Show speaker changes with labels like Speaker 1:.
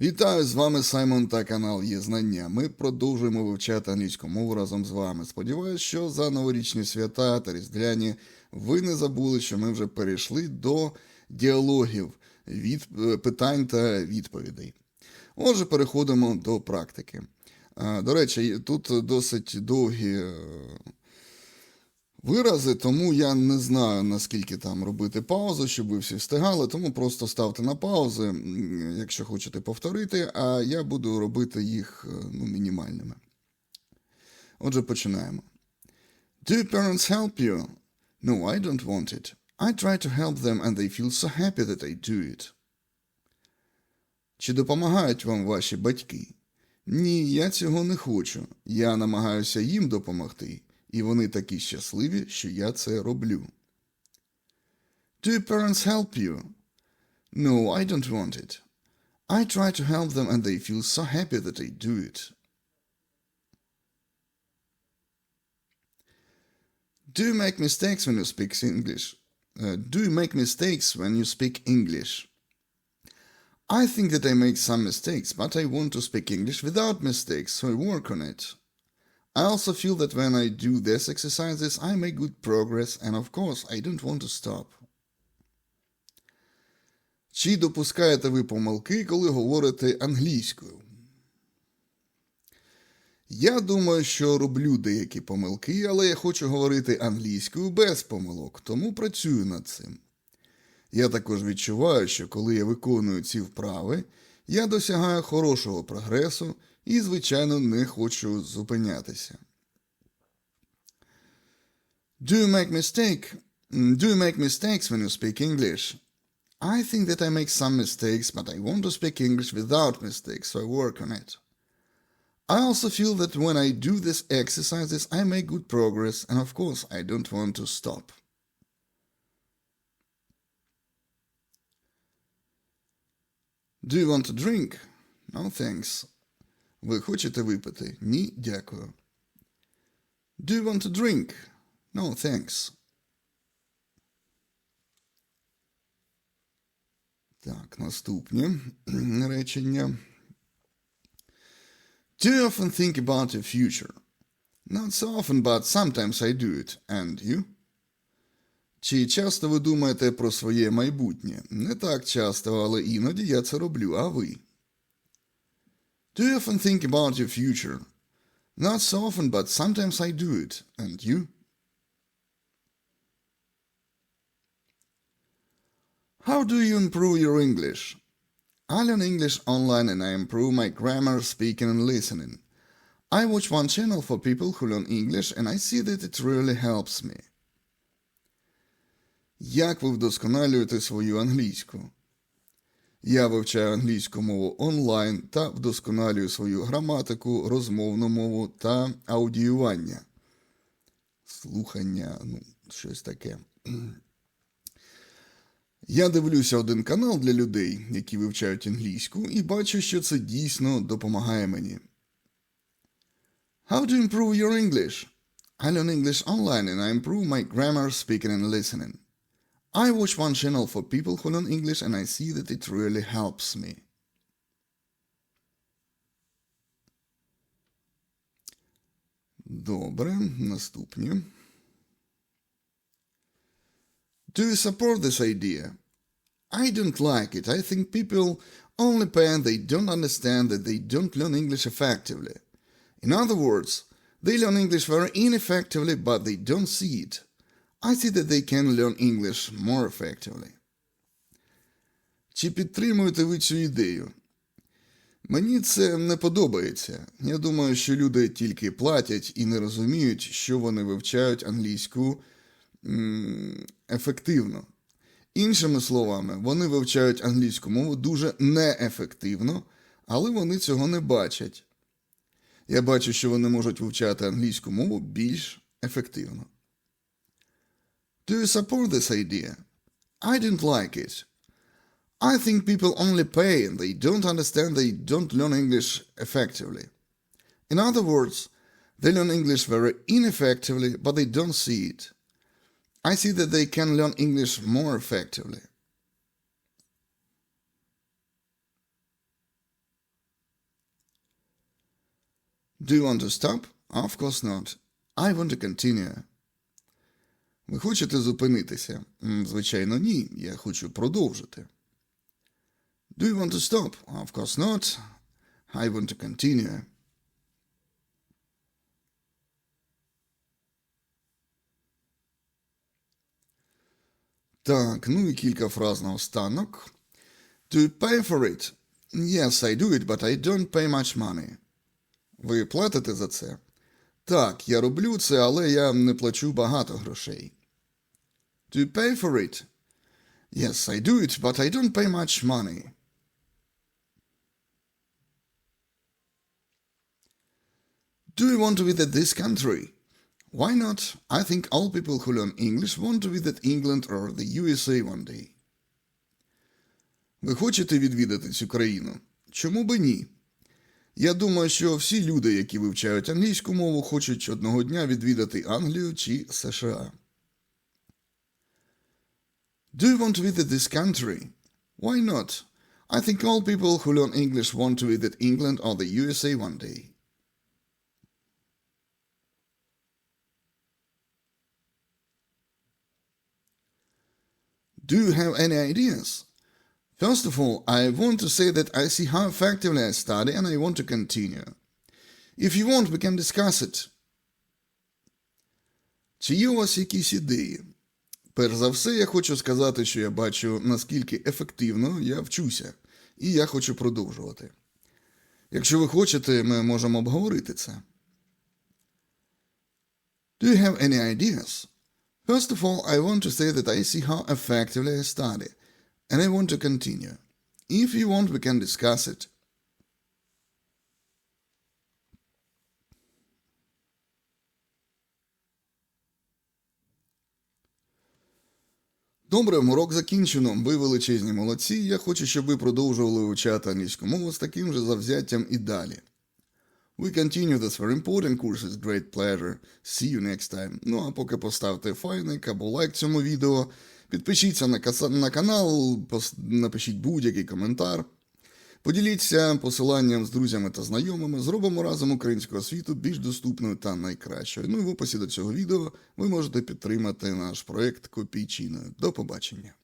Speaker 1: Вітаю з вами Саймон та канал Є Знання. Ми продовжуємо вивчати англійську мову разом з вами. Сподіваюсь, що за новорічні свята та різдвяні ви не забули, що ми вже перейшли до діалогів від е, питань та відповідей. Отже, переходимо до практики. До речі, тут досить довгі е, вирази, тому я не знаю, наскільки там робити паузу, щоб ви всі встигали, тому просто ставте на паузи, якщо хочете повторити, а я буду робити їх е, ну, мінімальними. Отже, починаємо. Do parents help you? No, I don't want it. I try to help them and they feel so happy that I do it. Чи допомагають вам ваші батьки? Ні, я цього не хочу. Я намагаюся їм допомогти, і вони такі щасливі, що я це роблю. Do your parents help you? No, I don't want it. I try to help them and they feel so happy that I do it. Do you make mistakes when you speak English? Uh, do you make mistakes when you speak English? I think that I make some mistakes, but I want to speak English without mistakes, so I work on it. I also feel that when I do these exercises, I make good progress, and of course, I don't want to stop. Чи допускаєте ви помилки, коли говорите англійською? Я думаю, що роблю деякі помилки, але я хочу говорити англійською без помилок, тому працюю над цим. Я також відчуваю, що коли я виконую ці вправи, я досягаю хорошого прогресу і, звичайно, не хочу зупинятися. Do you make mistake? Mm, Do you make mistakes when you speak English? I think that I make some mistakes, but I want to speak English without mistakes, so I work on it. I also feel that when I do these exercises, I make good progress, and of course, I don't want to stop. Do you want to drink? No, thanks. Ви хочете випити? Ні, дякую. Do you want to drink? No, thanks. Так, наступні речення. Do you often think about your future? Not so often, but sometimes I do it. And you? Чи часто ви думаєте про своє майбутнє? Не так часто, але іноді я це роблю, а ви? Do you often think about your future? Not so often, but sometimes I do it. And you? How do you improve your English? I learn English online and I improve my grammar, speaking, and listening. I watch one channel for people who learn English and I see that it really helps me. Як ви вдосконалюєте свою англійську? Я вивчаю англійську мову онлайн та вдосконалюю свою граматику, розмовну мову та аудіювання. Слухання, ну, щось таке. Я дивлюся один канал для людей, які вивчають англійську, і бачу, що це дійсно допомагає мені. How you improve your English? I learn English online and I improve my grammar, speaking and listening. I watch one channel for people who learn English and I see that it really helps me. Добре, наступні. Do you support this idea? I don't like it. I think people only pay and they don't understand that they don't learn English effectively. In other words, they learn English very ineffectively, but they don't see it. I see that they can learn English more effectively. Чи підтримуєте ви цю ідею? Мені це не подобається. Я думаю, що люди тільки платять і не розуміють, що вони вивчають англійську м, ефективно. Іншими словами, вони вивчають англійську мову дуже неефективно, але вони цього не бачать. Я бачу, що вони можуть вивчати англійську мову більш ефективно. Do you support this idea? I didn't like it. I think people only pay and they don't understand they don't learn English effectively. In other words, they learn English very ineffectively, but they don't see it. I see that they can learn English more effectively. Do you want to stop? Of course not. I want to continue. Ви хочете зупинитися? Звичайно, ні. Я хочу продовжити. Do you want to stop? Of course not. I want to continue. Так, ну і кілька фраз на останок. Do you pay for it? Yes, I do it, but I don't pay much money. Ви платите за це? Так, я роблю це, але я не плачу багато грошей. Do you pay for it? Yes, I do it, but I don't pay much money. Do you want to visit this country? Why not? I think all people who learn English want to visit England or the USA one day. Ви хочете відвідати цю країну? Чому би ні? Я думаю, що всі люди, які вивчають англійську мову, хочуть одного дня відвідати Англію чи США. Do you want to visit this country? Why not? I think all people who learn English want to visit England or the USA one day. Do you have any ideas? First of all, I want to say that I see how effectively I study and I want to continue. If you want, we can discuss it. Чи є у вас якісь ідеї? Перш за все, я хочу сказати, що я бачу, наскільки ефективно я вчуся, і я хочу продовжувати. Якщо ви хочете, ми можемо обговорити це. Do you have any ideas? First of all, I want to say that I see how effectively I study, and I want to continue. If you want, we can discuss it. Добре, урок закінчено. Ви величезні молодці. Я хочу, щоб ви продовжували вивчати англійську мову з таким же завзяттям і далі. We continue this very important course with great pleasure. See you next time. Ну а поки поставте файник або лайк цьому відео, підпишіться на, на канал, напишіть будь-який коментар. Поділіться посиланням з друзями та знайомими, зробимо разом українську освіту більш доступною та найкращою. Ну і в описі до цього відео ви можете підтримати наш проект копійчиною. До побачення.